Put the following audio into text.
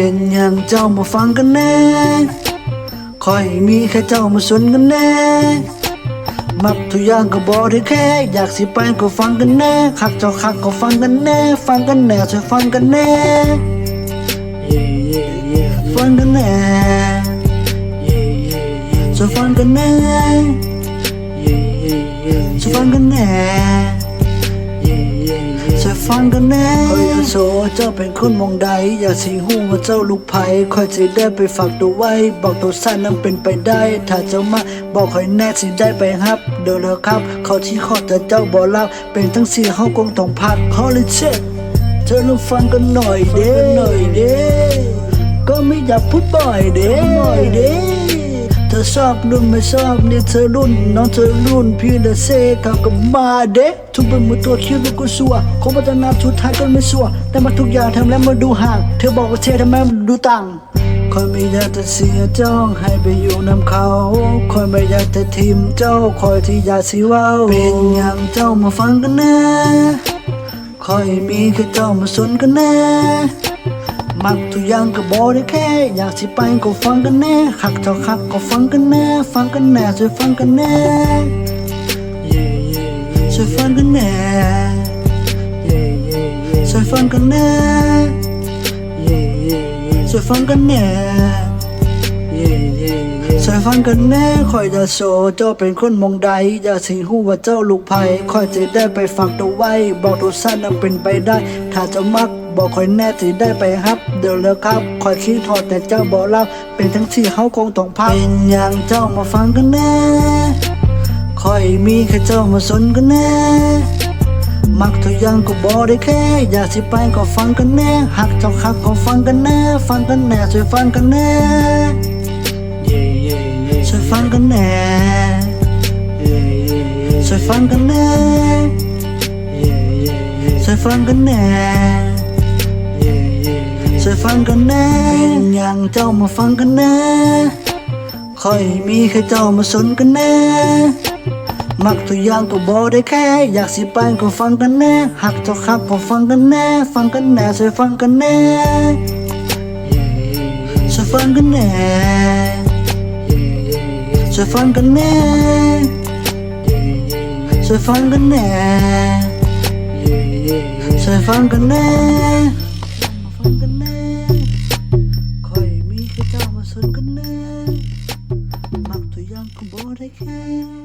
เป็นอย่างเจ้ามาฟังกันแน่คอยมีแค่เจ้ามาสนกันแน่มักทุกอย่างก็บอกได้แค่ อยากสิไปก็ฟังกันแน่คักเจ้าคักก็ฟังกันแน่ ฟังกันแน่ช่วยฟังกันแน่ yeah yeah yeah ฟังกันแน่ yeah yeah yeah ช่วยฟังกันแน่ yeah yeah yeah ช่วยฟังกันแน่ ฟังกันแน่คอยโซเจ้าเป็นคนมองใด อย่าสิหูว่าเจ้าลูกไผ่คอยจะได้ไปฝากตัวไว้ บอกตัวสั้นนั้นเป็นไปได้ ถ้าเจ้ามาบอกคอยแน่สิได้ไปฮับ เดี๋ยวเลยครับ เขาที่ขอแต่เจ้าบอกรับ เป็นทั้งสี่เขาคงต้องพักเขาเลยเช็ดเธอลองฟังกันหน่อยเด้หน่อยเด้ก็ไม่อยากพูดบ่อยเด้หน่อยเด้ อชอบรุ่นไม่ชอบเนี่ยเธอรุ่นน้องเธอรุ่นพี่เดเซ่เขาก็มาเด้ทุกเป็นมือตัวคิ้วลูกก็สัวคงพัฒนาชุดท้ายก็ไม่สัวแต่มาทุกอย่างทำแล้วมาดูห่าง เธอบอกว่าเท่ทำไมมันดูต่างคอยไม่อยากจะเสียจ้องให้ไปอยู่นำเขาคอยไม่อยากจะทิมเจ้าคอยที่อยากสิว่าเป็นอย่างเจ้ามาฟังกันนะคอยมีแค่เจ้ามาสนกันนะ มักทุกอย่างก็บอกได้แค่ อยากสิไปก็ฟังกันแน่หักเท่าคักก็ฟังกันแน่ ฟังกันแน่ช่วยฟังกันแน่ช่วยฟังกันแน่ช่วยฟังกันแน่ช่วยฟังกันแน่ช่วยฟังกันแน่คอยจะโซเจ้าเป็นคนมองใดอย่าสิหูว่าเจ้าลูกไผ่คอยจะได้ไปฝากตัวไว้ บอกตัวสั้นนั้นเป็นไปได้ ถ้าจะมักบอกคอยแน่สิได้ไปฮับ เดี๋ยวแล้วครับคอยคิดทอดแต่เจ้าบอกเล่าเป็นทั้งที่เขาคงต้องพักเป็นอย่างเจ้ามาฟังกันแน่คอยมีแค่เจ้ามาสนกันแน่มักทุกอย่างก็บอกได้แค่ อยากสิไปก็ฟังกันแน่หักเจ้าคักก็ฟังกันแน่ ฟังกันแน่ช่วยฟังกันแน่ yeah yeah yeah ช่วยฟังกันแน่ yeah yeah yeah ช่วยฟังกันแน่ yeah yeah yeah ช่วยฟังกันแน่ ฟังกันแน่เป็นอย่างเจ้ามาฟังกันแน่คอยมีแค่เจ้ามาสนกันแน่ มักทุกอย่างก็บอกได้แค่ อยากสิไปก็ฟังกันแน่หักเจ้าคักก็ฟังกันแน่ ฟังกันแน่ช่วยฟังกันแน่ช่วยฟังกันแน่ช่วยฟังกันแน่ช่วยฟังกันแน่ช่วยฟังกันแน่ฟัง Música